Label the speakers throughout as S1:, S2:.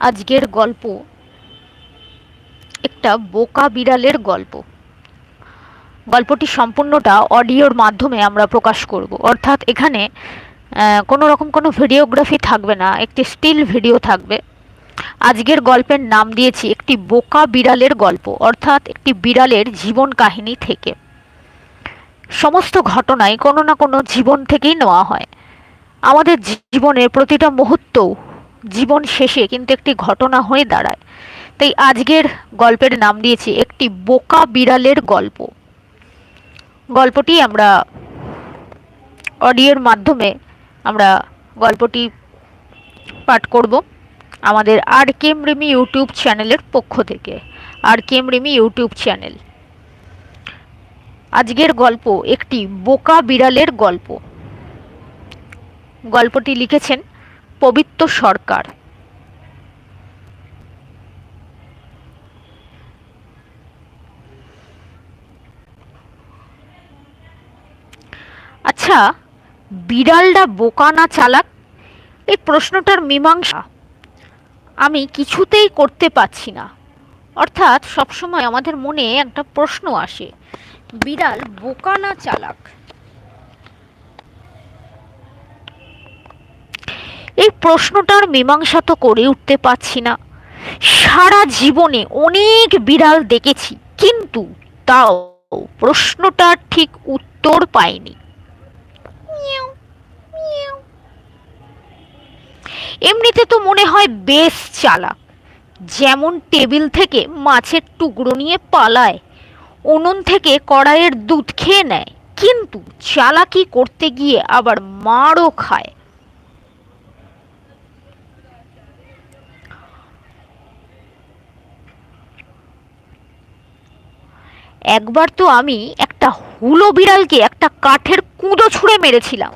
S1: আজকের গল্প। একটা বোকা বিড়ালের গল্প। গল্পটি সম্পূর্ণটা অডিওর মাধ্যমে আমরা প্রকাশ করব। অর্থাৎ এখানে কোনো রকম কোনো ভিডিওগ্রাফি থাকবে না, একটি স্টিল ভিডিও থাকবে। আজকের গল্পের নাম দিয়েছি একটি বোকা বিড়ালের গল্প, অর্থাৎ একটি বিড়ালের জীবন কাহিনী থেকে। সমস্ত ঘটনাই কোনো না কোনো জীবন থেকেই নেওয়া হয়। আমাদের জীবনের প্রতিটা মুহূর্ত জীবন শেষে কিন্তু একটি ঘটনা হয়ে দাঁড়ায়। তাই আজকের গল্পের নাম দিয়েছি একটি বোকা বিড়ালের গল্প। গল্পটি আমরা অডিওর মাধ্যমে আমরা গল্পটি পাঠ করব আমাদের আর কেম রিমি ইউটিউব চ্যানেলের পক্ষ থেকে। আর কেম রিমি ইউটিউব চ্যানেল। আজকের গল্প একটি বোকা বিড়ালের গল্প। গল্পটি লিখেছেন পবিত্র সরকার। আচ্ছা বিড়ালটা বোকা না চালাক? এই প্রশ্নটার মীমাংসা আমি কিছুতেই করতে পারছি না। অর্থাৎ সবসময় আমাদের মনে একটা প্রশ্ন আসে, বিড়াল বোকা না চালাক এই প্রশ্নটার মীমাংসা তো করে উঠতে পারছি না। সারা জীবনে অনেক বিড়াল দেখেছি, কিন্তু তাও প্রশ্নটার ঠিক উত্তর পাইনি। এমনিতে তো মনে হয় বেশ চালাক, যেমন টেবিল থেকে মাছের টুকরো নিয়ে পালায়, উনুন থেকে কড়াইয়ের দুধ খেয়ে নেয়, কিন্তু চালাকি করতে গিয়ে আবার মারও খায়। একবার তো আমি একটা হুলো বিড়ালকে একটা কাঠের কুঁদো ছুঁড়ে মেরেছিলাম।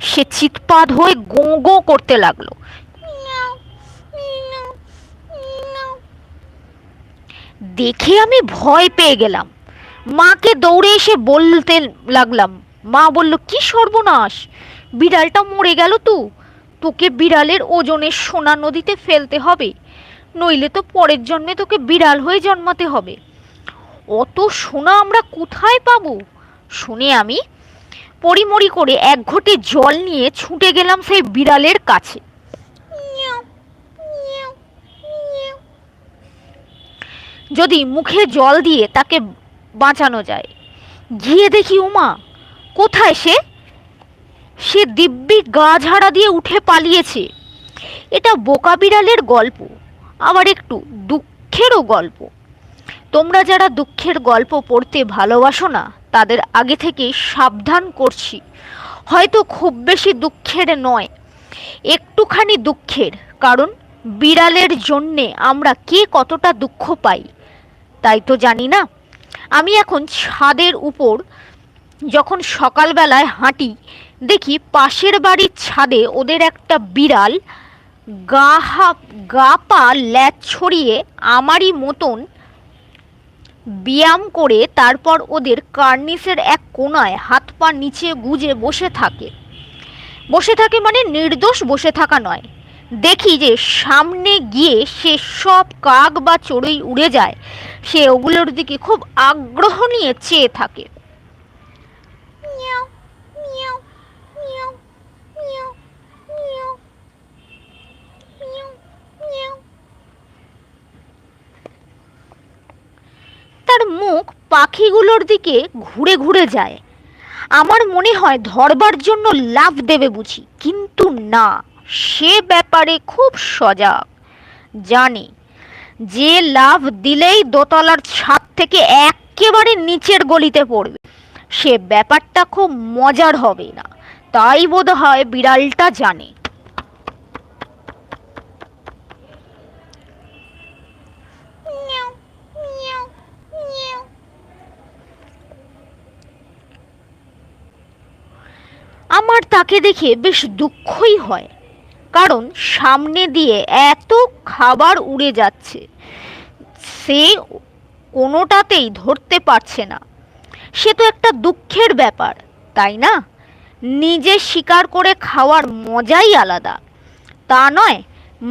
S1: সে চিৎপাত হয়ে গো গো করতে লাগল। দেখে আমি ভয় পেয়ে গেলাম। মাকে দৌড়ে এসে বলতে লাগলাম। মা বলল কি সর্বনাশ! বিড়ালটা মরে গেল তো। তোকে বিড়ালের ওজনের সোনা নদীতে ফেলতে হবে। নইলে তো পরের জন্মে তোকে বিড়াল হয়ে জন্মাতে হবে। অত সোনা আমরা কোথায় পাবো? শুনে আমি পরিমরি করে এক ঘটে জল নিয়ে ছুটে গেলাম সেই বিড়ালের কাছে। যদি মুখে জল দিয়ে তাকে বাঁচানো যায়। গিয়ে দেখি উমা কোথায় সে? সে দিব্যি গা ঝাড়া দিয়ে উঠে পালিয়েছে। এটা বোকা বিড়ালের গল্প। আবার একটু দুঃখেরও গল্প। তোমরা যারা দুঃখের গল্প পড়তে ভালোবাসো না, তাদের আগে থেকেই সাবধান করছি। হয়তো খুব বেশি দুঃখের নয়, একটুখানি দুঃখের, কারণ বিড়ালের জন্যে আমরা কে কতটা দুঃখ পাই, তাই তো জানি না। আমি এখন ছাদের উপর যখন সকালবেলায় হাঁটি, দেখি পাশের বাড়ির ছাদে ওদের একটা বিড়াল গা গা পা ল্যাচ ছড়িয়ে আমারই মতন ব্যায়াম করে তারপর ওদের কার্নিসের এক কোণায় হাত পা নিচে গুজে বসে থাকে। বসে থাকে মানে নির্দোষ বসে থাকা নয়। দেখি যে সামনে গিয়ে সে সব কাক বা চড়ুই উড়ে যায়, সে ওগুলোর দিকে খুব আগ্রহ নিয়ে চেয়ে থাকে। তার মুখ পাখিগুলোর দিকে ঘুরে ঘুরে যায়। আমার মনে হয় ধরবার জন্য লাভ দেবে বুঝি, কিন্তু না, সে ব্যাপারে খুব সজাগ। জানে, যে লাভ দিলেই দোতলার ছাদ থেকে একেবারে নিচের গলিতে পড়বে। সে ব্যাপারটা খুব মজার হবে না, তাই বোধ হয় বিড়ালটা জানে। আমার তাকে দেখে বেশ দুঃখই হয়, কারণ সামনে দিয়ে এত খাবার উড়ে যাচ্ছে, সে কোনোটাতেই ধরতে পারছে না। সে তো একটা দুঃখের ব্যাপার, তাই না? নিজে শিকার করে খাওয়ার মজাই আলাদা। তা নয়,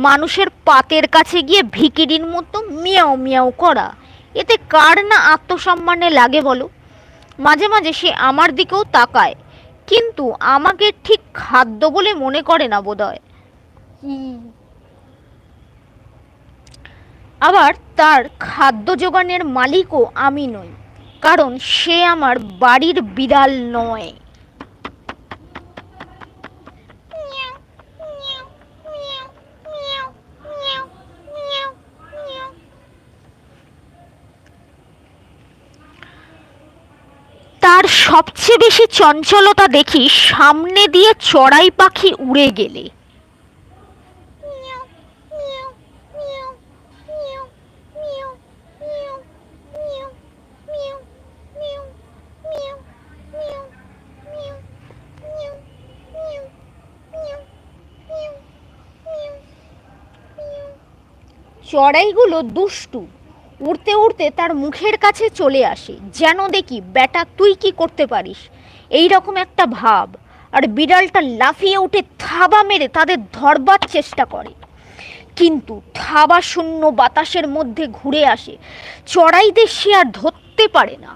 S1: মানুষের পাতের কাছে গিয়ে ভিকিরির মতো মিয়াও মিয়াও করা, এতে কার না আত্মসম্মানে লাগে বলো? মাঝে মাঝে সে আমার দিকেও তাকায় কিন্তু আমাকে ঠিক খাদ্য বলে মনে করে না বোধহয়। আবার তার খাদ্য যোগানের মালিকও আমি নই কারণ সে আমার বাড়ির বিড়াল নয়। তার সবচেয়ে বেশি চঞ্চলতা দেখি সামনে দিয়ে চড়াই পাখি উড়ে গেলে। চড়াইগুলো দুষ্টু। উড়তে উড়তে তার মুখের কাছে চলে আসে, যেন দেখি ব্যাটা তুই কি করতে পারিস? এই রকম একটা ভাব, আর বিড়ালটা লাফিয়ে উঠে থাবা মেরে তাদের ধরবার চেষ্টা করে। কিন্তু থাবা শূন্য বাতাসের মধ্যে ঘুরে আসে চড়াইদের সে আর ধরতে পারে না।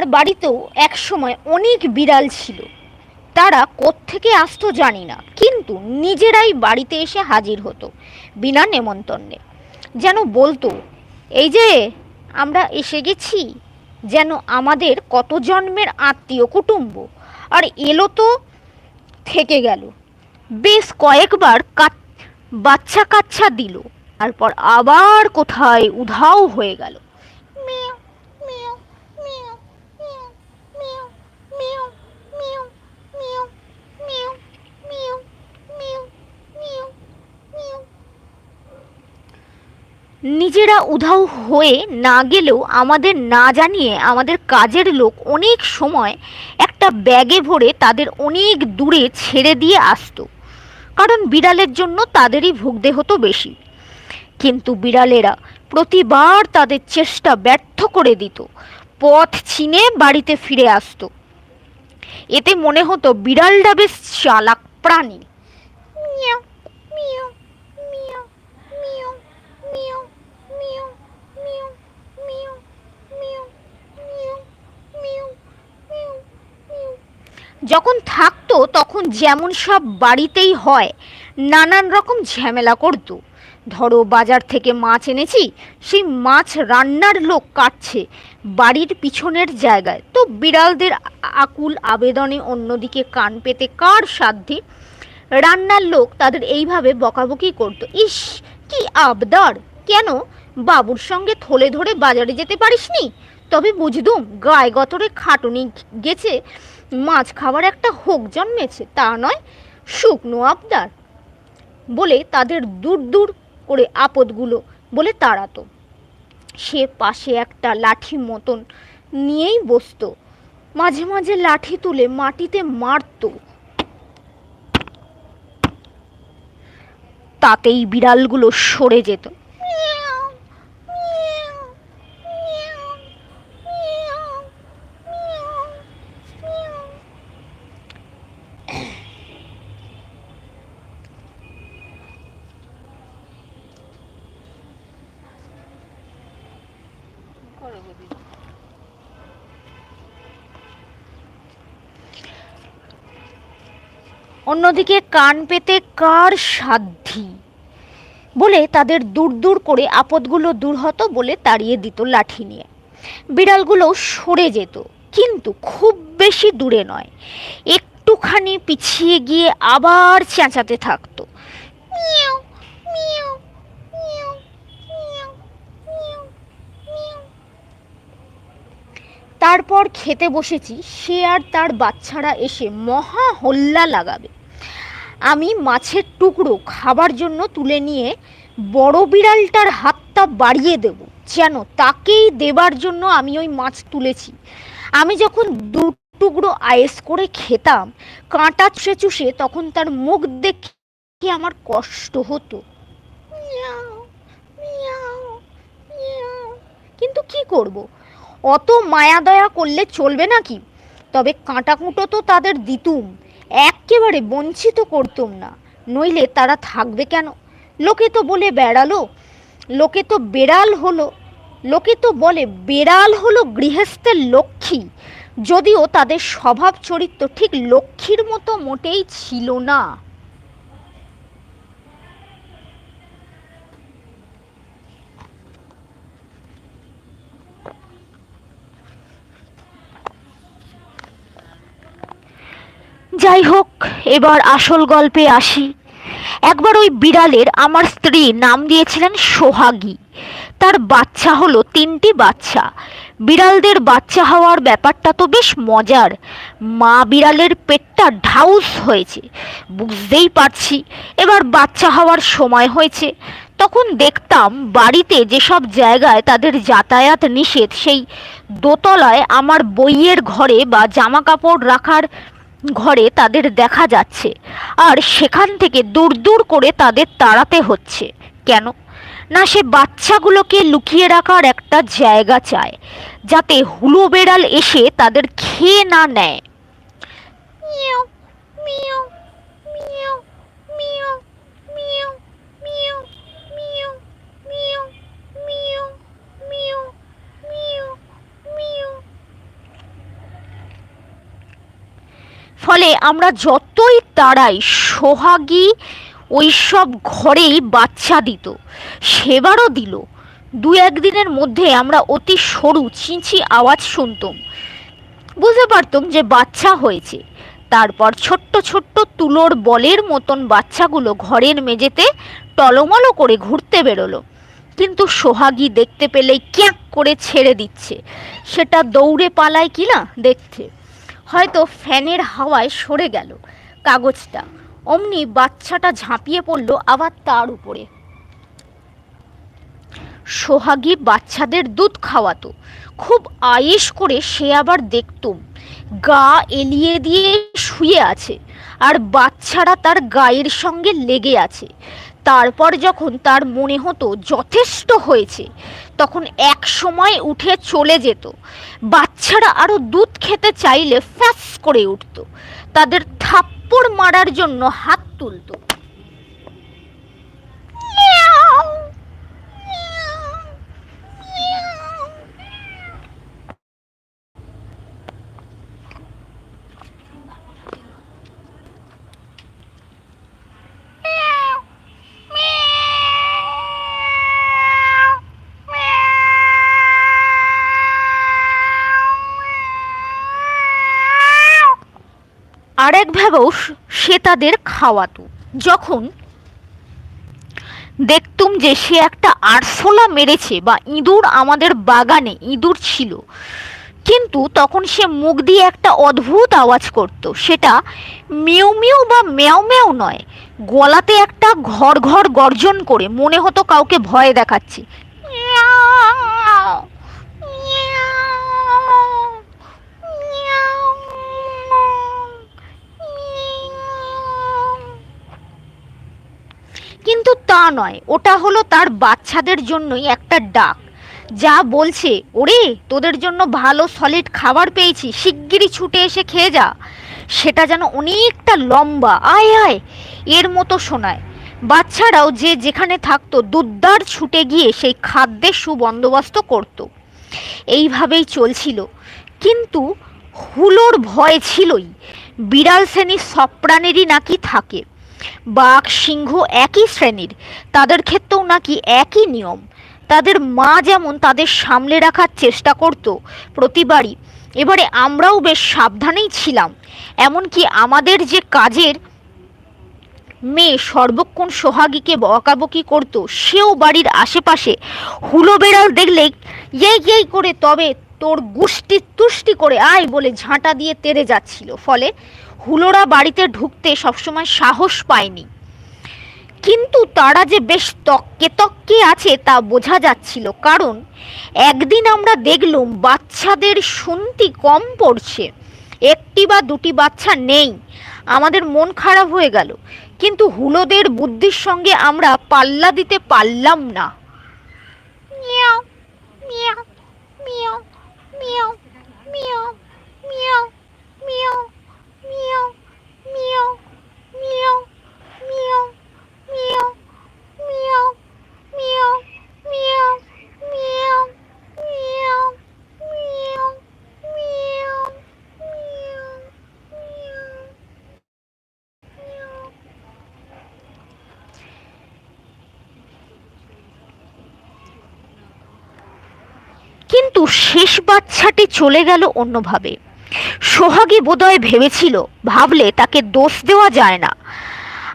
S1: আমার বাড়িতেও এক সময় অনেক বিড়াল ছিল। তারা কোত্থেকে আসতো জানি না, কিন্তু নিজেরাই বাড়িতে এসে হাজির হতো বিনা নেমন্তন্নে। যেন বলতো, এই যে, আমরা এসে গেছি, যেন আমাদের কত জন্মের আত্মীয় কুটুম্ব। আর এলো তো থেকে গেল। বেশ কয়েকবার বাচ্চা কাচ্চা দিল। তারপর আবার কোথায় উধাও হয়ে গেল। নিজেরা উধাও হয়ে না গেলেও আমাদের না জানিয়ে আমাদের কাজের লোক অনেক সময় একটা ব্যাগে ভরে তাদের অনেক দূরে ছেড়ে দিয়ে আসতো। কারণ বিড়ালের জন্য তাদেরই ভুগতে হতো বেশি। কিন্তু বিড়ালেরা প্রতিবার তাদের চেষ্টা ব্যর্থ করে দিত, পথ চিনে বাড়িতে ফিরে আসতো। এতে মনে হতো বিড়ালটা বেশ চালাক প্রাণী। মিয়াও মিয়াও। যখন থাকতো, তখন যেমন সব বাড়িতেই হয়, নানান রকম ঝামেলা করতো। ধরো, বাজার থেকে মাছ এনেছি, সেই মাছ রান্নার লোক কাটছে, বাড়ির পিছনের জায়গায়। তো বিড়ালদের আকুল আবেদনে অন্যদিকে কান পেতে কার সাধ্যে? রান্নার লোক তাদের এইভাবে বকাবকি করতো, ইস, কি আবদার! কেন? বাবুর সঙ্গে থলে ধরে বাজারে যেতে পারিসনি? তবে বুঝদুম গায়ে গতরে খাটুনি গেছে মাছ খাবার একটা হোক জন্মেছে, তা নয়, শুকনো আবদার। বলে তাদের দূর দূর করে আপদগুলো বলে তাড়াতো। সে পাশে একটা লাঠি মতন নিয়েই বসতো। মাঝে মাঝে লাঠি তুলে মাটিতে মারতো। তাতেই বিড়ালগুলো সরে যেত। অন্যদিকে কান পেতে কার সাধ্যি বলে তাদের দূর দূর করে আপদগুলো দূর হতো বলে তাড়িয়ে দিত লাঠি নিয়ে। বিড়ালগুলো সরে যেত কিন্তু খুব বেশি দূরে নয়। একটুখানি পিছিয়ে গিয়ে আবার চেঁচাতে থাকতো। মিয়াও মিয়াও মিয়াও। তারপর খেতে বসেছি সে আর তার বাচ্চারা এসে মহা হল্লা লাগাবে। আমি মাছের টুকরো খাবার জন্য তুলে নিয়ে বড় বিড়ালটার হাতটা বাড়িয়ে দেব। যেন তাকেই দেবার জন্য আমি ওই মাছ তুলেছি। আমি যখন দু টুকরো আয়েস করে খেতাম, কাঁটা চুষে চুষে তখন তার মুখ দেখে আমার কষ্ট হতো। কিন্তু কি করব? অত মায়া দয়া করলে চলবে নাকি? তবে কাঁটা কুঁটো তো তাদের দিতুম। একেবারে বঞ্চিত করতুম না। নইলে তারা থাকবে কেন? লোকে তো বলে বেড়ালো, লোকে তো বেড়াল হলো, লোকে তো বলে বেড়াল হলো গৃহস্থের লক্ষ্মী। যদিও তাদের স্বভাব চরিত্র ঠিক লক্ষ্মীর মতো মোটেই ছিল না। যাই হোক, এবার আসল গল্পে আসি। একবার ওই বিড়ালের আমার স্ত্রী নাম দিয়েছিলেন সোহাগী। তার বাচ্চা হলো তিনটি বাচ্চা। বিড়ালদের বাচ্চা হওয়ার ব্যাপারটা তো বেশ মজার। মা বিড়ালের পেটটা ঢাউস হয়েছে, বুঝতেই পারছি। এবার বাচ্চা হওয়ার সময় হয়েছে। তখন দেখতাম বাড়িতে যেসব জায়গায় তাদের যাতায়াত নিষেধ, সেই দোতলায় আমার বইয়ের ঘরে বা জামা কাপড় রাখার ঘরে তাদের দেখা যাচ্ছে। আর সেখান থেকে দূর দূর করে তাদের তাড়াতে হচ্ছে। কেন? না, সে বাচ্চাগুলোকে লুকিয়ে রাখার একটা জায়গা চায়, যাতে হুলো বেড়াল এসে তাদের খেয়ে না নেয়। ফলে আমরা যতই তাড়াই, সোহাগী ওই সব ঘরেই বাচ্চা দিত, সেবারও দিল। দু একদিনের মধ্যে আমরা অতি সরু চিঁচি আওয়াজ শুনতাম। বুঝতে পারতাম যে বাচ্চা হয়েছে। তারপর ছোট্ট ছোট্ট তুলোর বলের মতন বাচ্চাগুলো ঘরের মেঝেতে টলমলো করে ঘুরতে বেরোলো। কিন্তু সোহাগী দেখতে পেলেই ক্যাঁক করে ছেড়ে দিচ্ছে। সেটা দৌড়ে পালায় কি না দেখতে। হয়তো ফ্যানের হাওয়ায় সরে গেল কাগজটা। অমনি বাচ্চাটা ঝাঁপিয়ে পড়ল আবার তার উপরে। সোহাগী বাচ্চাদের দুধ খাওয়াতো। খুব আয়েস করে সে আবার দেখতুম গা এলিয়ে দিয়ে শুয়ে আছে আর বাচ্চারা তার গায়ের সঙ্গে লেগে আছে। তারপর যখন তার মনে হতো যথেষ্ট হয়েছে তখন এক সময় উঠে চলে যেত। বাচ্চারা আরও দুধ খেতে চাইলে ফ্যাস করে উঠত। তাদের থাপ্পড় মারার জন্য হাত তুলতো। আরেকভাবেও স- সে তাদের খাওয়াতো। যখন দেখতুম যে সে একটা আরশোলা মেরেছে বা ইঁদুর আমাদের বাগানে, ইঁদুর ছিল। কিন্তু তখন সে মুখ দিয়ে একটা অদ্ভুত আওয়াজ করত। সেটা মিউ বা ম্যাও ম্যাও নয়, গলাতে একটা ঘর ঘর গর্জন করে মনে হতো কাউকে ভয় দেখাচ্ছে মিয়াও, মিয়াও, মিয়াও, মিয়াও। কিন্তু তা নয়, ওটা হলো তার বাচ্চাদের জন্যই একটা ডাক। যা বলছে, ওরে, তোদের জন্য ভালো সলিড খাবার পেয়েছি, শিগগিরই ছুটে এসে খেয়ে যা। সেটা যেন অনেকটা লম্বা, আয় আয়, এর মতো শোনায়। বাচ্চারাও যে যেখানে থাকতো দুদ্দার ছুটে গিয়ে সেই খাদ্যের সুবন্দোবস্ত করত। এইভাবেই চলছিল। কিন্তু হুলোর ভয় ছিলই। বিড়াল শ্রেণির সপ্রাণেরই নাকি থাকে। বাঘ, সিংহ একই শ্রেণির। তাদের ক্ষেত্রেও নাকি একই নিয়ম। তাদের মা যেমন তাদের সামলে রাখার চেষ্টা করত প্রতিবারই, এবারে আমরাও বেশ সাবধানেই ছিলাম। এমনকি আমাদের যে কাজের মেয়ে সর্বক্ষণ সোহাগীকে বকাবকি করত, সেও বাড়ির আশেপাশে হুলো বেড়াল দেখলে এই এই করে তবে তোর গুষ্টি তুষ্টি করে আয় বলে ঝাঁটা দিয়ে তেড়ে যাচ্ছিল। ফলে হুলোরা বাড়িতে ঢুকতে সবসময় সাহস পায়নি। কিন্তু তারা যে বেশ তককে তককে আছে তা বোঝা যাচ্ছিল, কারণ একদিন আমরা দেখলুম বাচ্চাদের শুনতি কম পড়ছে, একটি বা দুটি বাচ্চা নেই, আমাদের মন খারাপ হয়ে গেল, কিন্তু হুলোদের বুদ্ধির সঙ্গে আমরা পাল্লা দিতে পারলাম না। মিয়াও মিয়াও মিয়াও মিয়াও মিয়াও মিয়াও কিন্তু শেষ বাচ্চাটি চলে গেল অন্যভাবে সোহাগী বোধহয় ভেবেছিল, ভাবলে তাকে দোষ দেওয়া যায় না।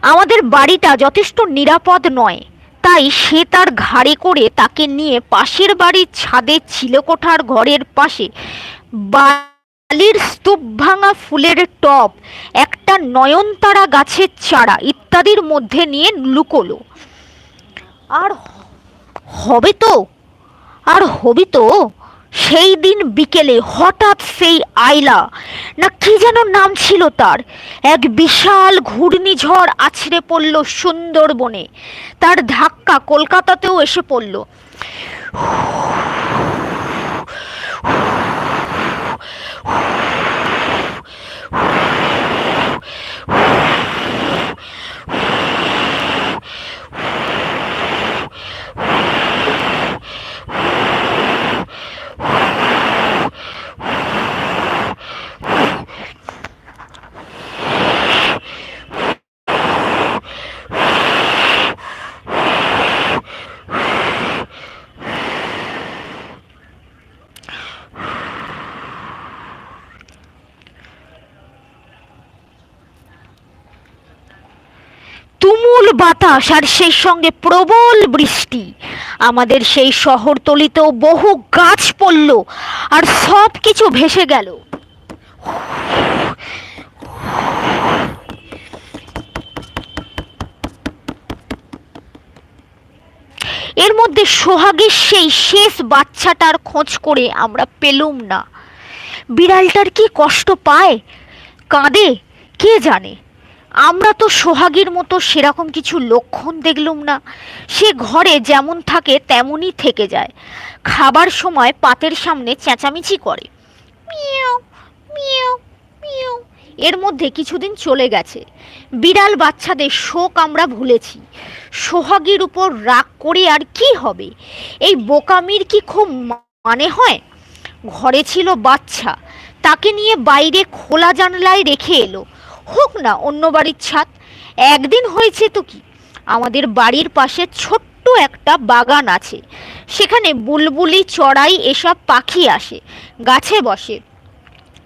S1: আমাদের বাড়িটা যথেষ্ট নিরাপদ নয়, তাই সে তার ঘাড়ে করে তাকে নিয়ে পাশের বাড়ির ছাদে চিলেকোঠার ঘরের পাশে বালির স্তূপ ভাঙা ফুলের টব, একটা নয়নতারা গাছের চারা ইত্যাদির মধ্যে নিয়ে লুকোলো। আর হবে তো? আর হবি তো? সেই দিন বিকেলে হঠাৎ সেই আইলা, না কি যেন নাম ছিল তার, এক বিশাল ঘূর্ণিঝড় আছড়ে পড়ল সুন্দরবনে। তার ধাক্কা কলকাতাতেও এসে পড়ল। বাতাস আর সেই সঙ্গে প্রবল বৃষ্টি। আমাদের সেই শহরতলিতেও বহু গাছ পড়ল আর সব কিছু ভেসে গেল। এর মধ্যে সোহাগের সেই শেষ বাচ্চাটার খোঁজ করে আমরা পেলুম না। বিড়ালটার কি কষ্ট পায়? কাঁদে? কে জানে? আমরা তো সোহাগীর মতো সেরকম কিছু লক্ষণ দেখলুম না। সে ঘরে যেমন থাকে, তেমনই থেকে যায়। খাবার সময় পাতের সামনে চেঁচামেচি করে। এর মধ্যে কিছুদিন চলে গেছে। বিড়াল বাচ্চাদের শোক আমরা ভুলেছি। সোহাগীর উপর রাগ করে আর কি হবে? এই বোকামির কি খুব মানে হয়? ঘরে ছিল বাচ্চা। তাকে নিয়ে বাইরে খোলা জানলায় রেখে এলো। হোক না, অন্য বাড়ির ছাদ। একদিন হয়েছে তো কি? আমাদের বাড়ির পাশে ছোট্ট একটা বাগান আছে। সেখানে বুলবুলি, চড়াই এসব পাখি আসে, গাছে বসে।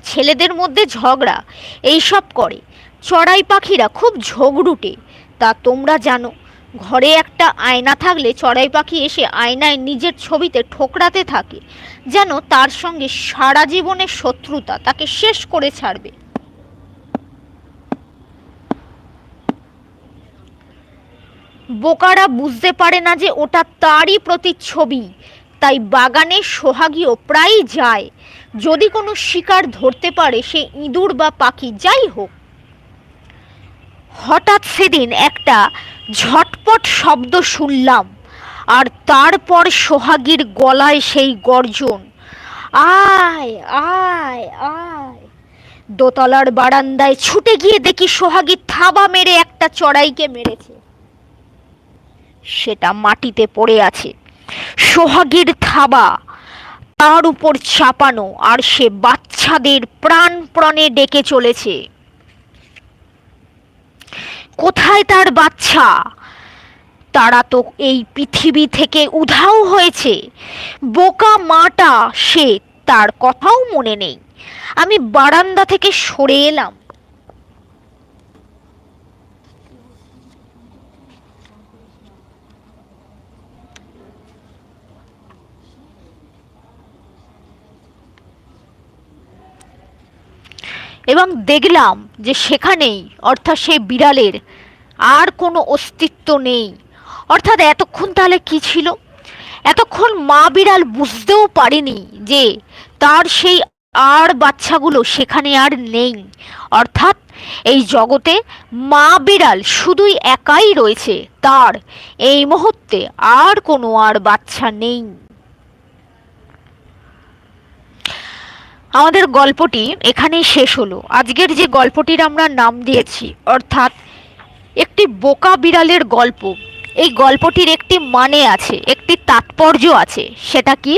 S1: ছেলেদের মধ্যে ঝগড়া, এইসব করে। চড়াই পাখিরা খুব ঝগড়ুটে। তা তোমরা জানো, ঘরে একটা আয়না থাকলে চড়াই পাখি এসে আয়নায় নিজের ছবিতে ঠোকরাতে থাকে। যেন তার সঙ্গে সারা জীবনের শত্রুতা তাকে শেষ করে ছাড়বে। বোকারা বুঝতে পারে না যে ওটা তারই প্রতিচ্ছবি। তাই বাগানে সোহাগীও প্রায়ই যায়। যদি কোনো শিকার ধরতে পারে, সে ইঁদুর বা পাখি, যাই হোক। হঠাৎ সেদিন একটা ঝটপট শব্দ শুনলাম, আর তারপর সোহাগীর গলায় সেই গর্জন, আয় আয় আয়। দোতলার বারান্দায় ছুটে গিয়ে দেখি সোহাগী থাবা মেরে একটা চড়াইকে মেরেছে। সেটা মাটিতে পড়ে আছে। সোহাগীর থাবা তার উপর চাপানো আর সে বাচ্চাদের প্রাণপণে ডেকে চলেছে। কোথায় তার বাচ্চা? তারা তো এই পৃথিবী থেকে উধাও হয়েছে। বোকা মাটা সে, তার কথাও মনে নেই। আমি বারান্দা থেকে সরে এলাম। এবং দেখলাম যে সেখানেই, অর্থাৎ সেই বিড়ালের আর কোনো অস্তিত্ব নেই। অর্থাৎ এতক্ষণ তাহলে কি ছিল? এতক্ষণ মা বিড়াল বুঝতেও পারেনি যে তার সেই আর বাচ্চাগুলো সেখানে আর নেই। অর্থাৎ এই জগতে মা বিড়াল শুধুই একাই রয়েছে, তার এই মুহূর্তে আর কোনো আর বাচ্চা নেই। আমাদের গল্পটি এখানেই শেষ হলো। আজকের যে গল্পটির আমরা নাম দিয়েছি, অর্থাৎ একটি বোকা বিড়ালের গল্প। এই গল্পটির একটি মানে আছে, একটি তাৎপর্য আছে, সেটা কি?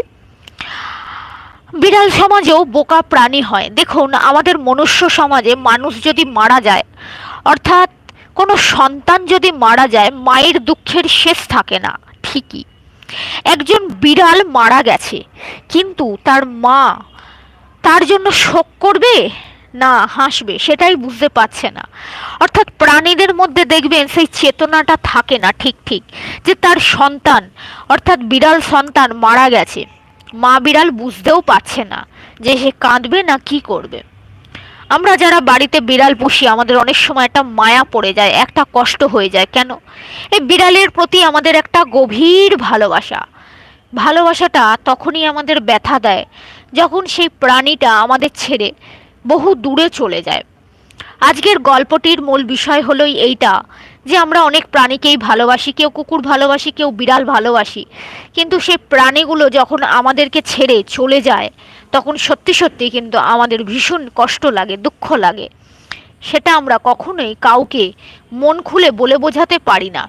S1: বিড়াল সমাজেও বোকা প্রাণী হয়। দেখুন, আমাদের মনুষ্য সমাজে মানুষ যদি মারা যায়, অর্থাৎ কোনো সন্তান যদি মারা যায়, মায়ের দুঃখের শেষ থাকে না, ঠিকই। একজন বিড়াল মারা গেছে, কিন্তু তার মা তার জন্য শোক করবে? না, হাসবে, সেটাই বুঝতে পারছে না। অর্থাৎ প্রাণীদের মধ্যে দেখবেন সেই চেতনাটা থাকে না ঠিক ঠিক, যে তার সন্তান, অর্থাৎ বিড়াল সন্তান মারা গেছে। মা বিড়াল বুঝতেও পারছে না যে সে কাঁদবে না কি করবে। আমরা যারা বাড়িতে বিড়াল পুষি, আমাদের অনেক সময় একটা মায়া পড়ে যায়, একটা কষ্ট হয়ে যায়। কেন? এই বিড়ালের প্রতি আমাদের একটা গভীর ভালোবাসা। ভালোবাসাটা তখনই আমাদের ব্যথা দেয় যখন সেই প্রাণীটা আমাদের ছেড়ে বহু দূরে চলে যায়। আজকের গল্পটির মূল বিষয় হলোই এইটা, যে আমরা অনেক প্রাণীকেই ভালোবাসি, কেউ কুকুর ভালোবাসি, কেউ বিড়াল ভালোবাসি, কিন্তু সেই প্রাণীগুলো যখন আমাদেরকে ছেড়ে চলে যায়, তখন সত্যি সত্যি কিন্তু আমাদের ভীষণ কষ্ট লাগে, দুঃখ লাগে। সেটা আমরা কখনোই কাউকে মন খুলে বলে বোঝাতে পারি না।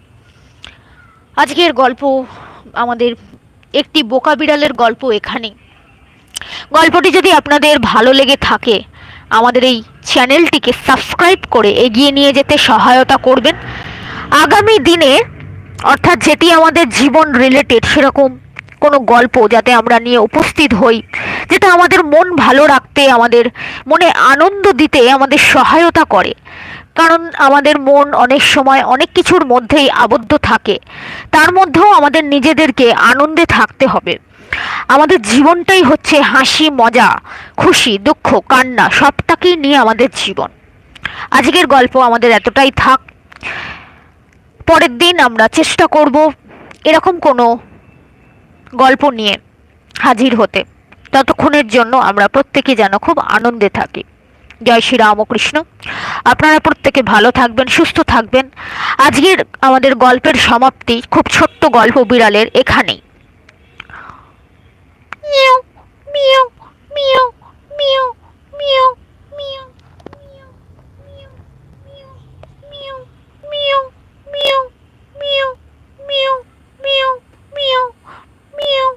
S1: আজকের গল্প আমাদের একটি বোকা বিড়ালের গল্প এখানেই। গল্পটি যদি আপনাদের ভালো লেগে থাকে, আমাদের এই চ্যানেলটিকে সাবস্ক্রাইব করে এগিয়ে নিয়ে যেতে সহায়তা করবেন। আগামী দিনে, অর্থাৎ যেটি আমাদের জীবন রিলেটেড সেরকম কোনো গল্প যাতে আমরা নিয়ে উপস্থিত হই, যেটা আমাদের মন ভালো রাখতে, আমাদের মনে আনন্দ দিতে, আমাদের সহায়তা করে। কারণ আমাদের মন অনেক সময় অনেক কিছুর মধ্যেই আবদ্ধ থাকে। তার মধ্যেও আমাদের নিজেদেরকে আনন্দে থাকতে হবে। আমাদের জীবনটাই হচ্ছে হাসি, মজা, খুশি, দুঃখ, কান্না, সবটাকেই নিয়ে আমাদের জীবন। আজকের গল্প আমাদের এতটাই থাক। পরের দিন আমরা চেষ্টা করব এরকম কোনো গল্প নিয়ে হাজির হতে। ততক্ষণের জন্য আমরা প্রত্যেকে যেন খুব আনন্দে থাকি। জয় শ্রী রামকৃষ্ণ। আপনারা প্রত্যেকে ভালো থাকবেন, সুস্থ থাকবেন। আজকের আমাদের গল্পের সমাপ্তি খুব ছোট্ট গল্প বিড়ালের এখানেই। เมียวเมียวเมียวเมียวเมียวเมียวเมียวเมียวเมียวเมียวเมียวเมียวเมียวเมียวเมียวเมียวเมียว